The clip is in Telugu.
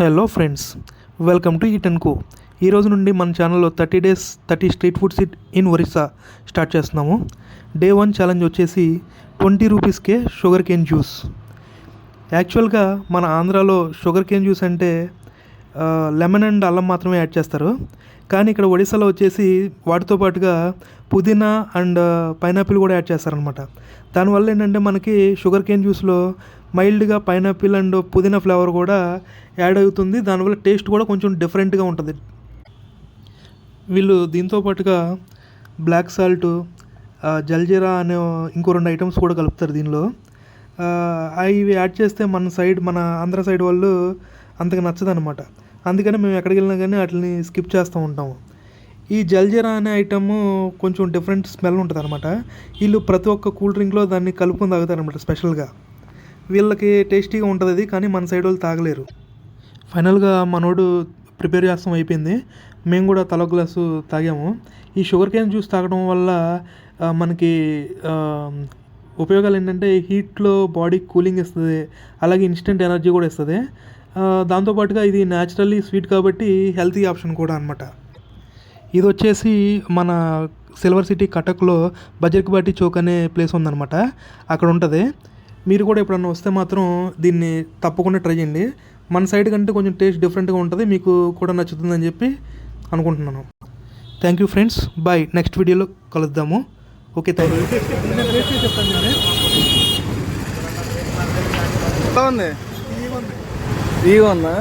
Hello friends welcome to eat and co ఈరోజు నుండి మన ఛానల్లో thirty days thirty street foods it in Orissa start చేస్తున్నాము. డే వన్ ఛాలెంజ్ వచ్చేసి ట్వంటీ రూపీస్కే షుగర్ కేన్ జ్యూస్ యాక్చువల్గా మన ఆంధ్రాలో షుగర్ కేన్ జ్యూస్ అంటే లెమన్ అండ్ అల్లం మాత్రమే యాడ్ చేస్తారు. కానీ ఇక్కడ ఒడిశాలో వచ్చేసి వాటితో పాటుగా పుదీనా అండ్ పైనాపిల్ కూడా యాడ్ చేస్తారనమాట దానివల్ల ఏంటంటే మనకి షుగర్ కేన్ జ్యూస్లో మైల్డ్గా పైనాపిల్ అండ్ పుదీనా ఫ్లేవర్ కూడా యాడ్ అవుతుంది. దానివల్ల టేస్ట్ కూడా కొంచెం డిఫరెంట్గా ఉంటుంది. వీళ్ళు దీంతో పాటుగా బ్లాక్ సాల్ట్ జల్జీరా అనే ఇంకో రెండు ఐటమ్స్ కూడా కలుపుతారు దీనిలో. అవి ఇవి యాడ్ చేస్తే మన సైడ్ మన ఆంధ్ర సైడ్ వాళ్ళు అంతగా నచ్చదనమాట. అందుకని మేము ఎక్కడికి వెళ్ళినా కానీ వాటిని స్కిప్ చేస్తూ ఉంటాము. ఈ జల్జీరా అనే ఐటమ్ కొంచెం డిఫరెంట్ స్మెల్ ఉంటుంది అనమాట వీళ్ళు ప్రతి ఒక్క కూల్ డ్రింక్లో దాన్ని కలుపుకొని తాగుతారనమాట స్పెషల్గా. వీళ్ళకి టేస్టీగా ఉంటుంది అది కానీ మన సైడ్ వాళ్ళు తాగలేరు. ఫైనల్గా మనోడు ప్రిపేర్ చేస్తాం అయిపోయింది. మేము కూడా తల గ్లాసు తాగాము. ఈ షుగర్ కేన్ జ్యూస్ తాగడం వల్ల మనకి ఉపయోగాలు ఏంటంటే హీట్లో బాడీ కూలింగ్ ఇస్తుంది అలాగే ఇన్స్టెంట్ ఎనర్జీ కూడా ఇస్తుంది. దాంతోపాటుగా ఇది న్యాచురల్లీ స్వీట్ కాబట్టి హెల్తీ ఆప్షన్ కూడా అనమాట ఇది వచ్చేసి మన సిల్వర్ సిటీ కటక్లో బజర్కిబాటి చౌక్ అనే ప్లేస్ ఉందన్నమాట. అక్కడ ఉంటుంది. మీరు కూడా ఎప్పుడన్నా వస్తే మాత్రం దీన్ని తప్పకుండా ట్రై చేయండి. మన సైడ్ కంటే కొంచెం టేస్ట్ డిఫరెంట్గా ఉంటుంది మీకు కూడా నచ్చుతుందని చెప్పి అనుకుంటున్నాను. Thank you friends bye next వీడియోలో కలుద్దాము. ఓకే థ్యాంక్ యూ ఈ ఉందా?